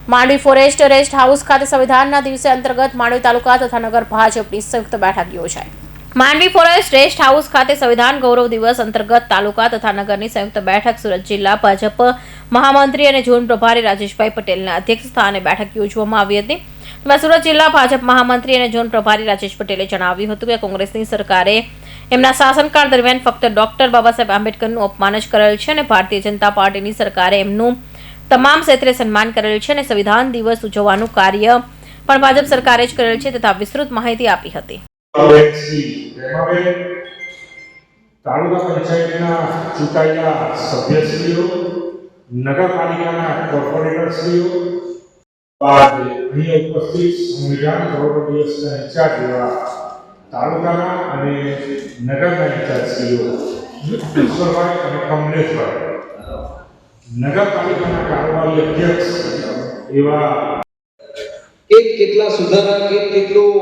Mandvi forest rest house ખાતે સંવિધાનના દિવસે અંતર્ગત માંડવી તાલુકા તથા નગર ભાજપની સંયુક્ત બેઠક યોજાઈ. માંડવી ફોરેસ્ટ રેસ્ટ હાઉસ ખાતે સંવિધાન ગૌરવ દિવસ અંતર્ગત તાલુકા તથા નગરની સંયુક્ત બેઠક સુરત જિલ્લા ભાજપ મહામંત્રી અને ઝોન પ્રભારી રાજેશભાઈ પટેલના અધ્યક્ષ બેઠક યોજવામાં આવી હતી. તેમાં સુરત જિલ્લા ભાજપ મહામંત્રી અને ઝોન પ્રભારી રાજેશ પટેલે જણાવ્યું હતું કે કોંગ્રેસની સરકારે એમના શાસનકાળ દરમિયાન ફક્ત ડોક્ટર બાબા સાહેબ આંબેડકરનું અપમાન જ કરેલ છે અને ભારતીય જનતા પાર્ટીની સરકારે એમનું તમામ ક્ષેત્રે સન્માન કરેલ છે અને સંવિધાન દિવસ ઉજવવાનું કાર્ય પણ ભાજપ સરકારે જ કરેલ છે તથા વિસ્તૃત માહિતી આપી હતી. તાલુકા પંચાયતના ચૂંટાયેલા સભ્યશ્રીઓ, નગરપાલિકાના કોર્પોરેટરશ્રીઓ, બાદ અહીં ઉપસ્થિત સંવિધાન ગૌરવ દિવસના ઇન્ચાર્જ એવા તાલુકાના અને નગરના ઇન્ચાર્જશ્રીઓ અને કમલેશભાઈ. નગરપાલિકાના કારોબારી અધ્યક્ષ એવા એક કેટલા સુધારા કે કેટલું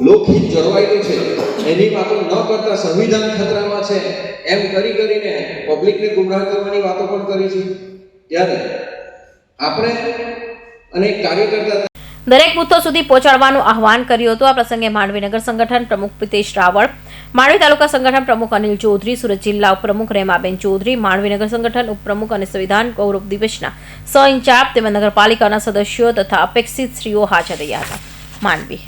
લોકહિત જળવાયેલું છે, એની વાતો ન કરતા સંવિધાન ખતરામાં છે, એમ કરી કરીને પબ્લિકને ગુમરાહ કરવાની વાતો પણ કરી છે. ત્યારે આપણે અને કાર્યકર્તા દરેક બૂથો સુધી પહોંચાડવાનું આહવાન કર્યું હતું. આ પ્રસંગે માંડવી નગર સંગઠન પ્રમુખ પ્રિતેશ રાવળ, માંડવી તાલુકા સંગઠન પ્રમુખ અનિલ ચૌધરી, સુરત જિલ્લા ઉપપ્રમુખ રેમાબેન ચૌધરી, માંડવી નગર સંગઠન ઉપપ્રમુખ અને સંવિધાન ગૌરવ દિવસના સહ ઇન્ચાર્જ તેમજ નગરપાલિકાના સદસ્યો તથા અપેક્ષિત શ્રીઓ હાજર રહ્યા હતા. માંડવી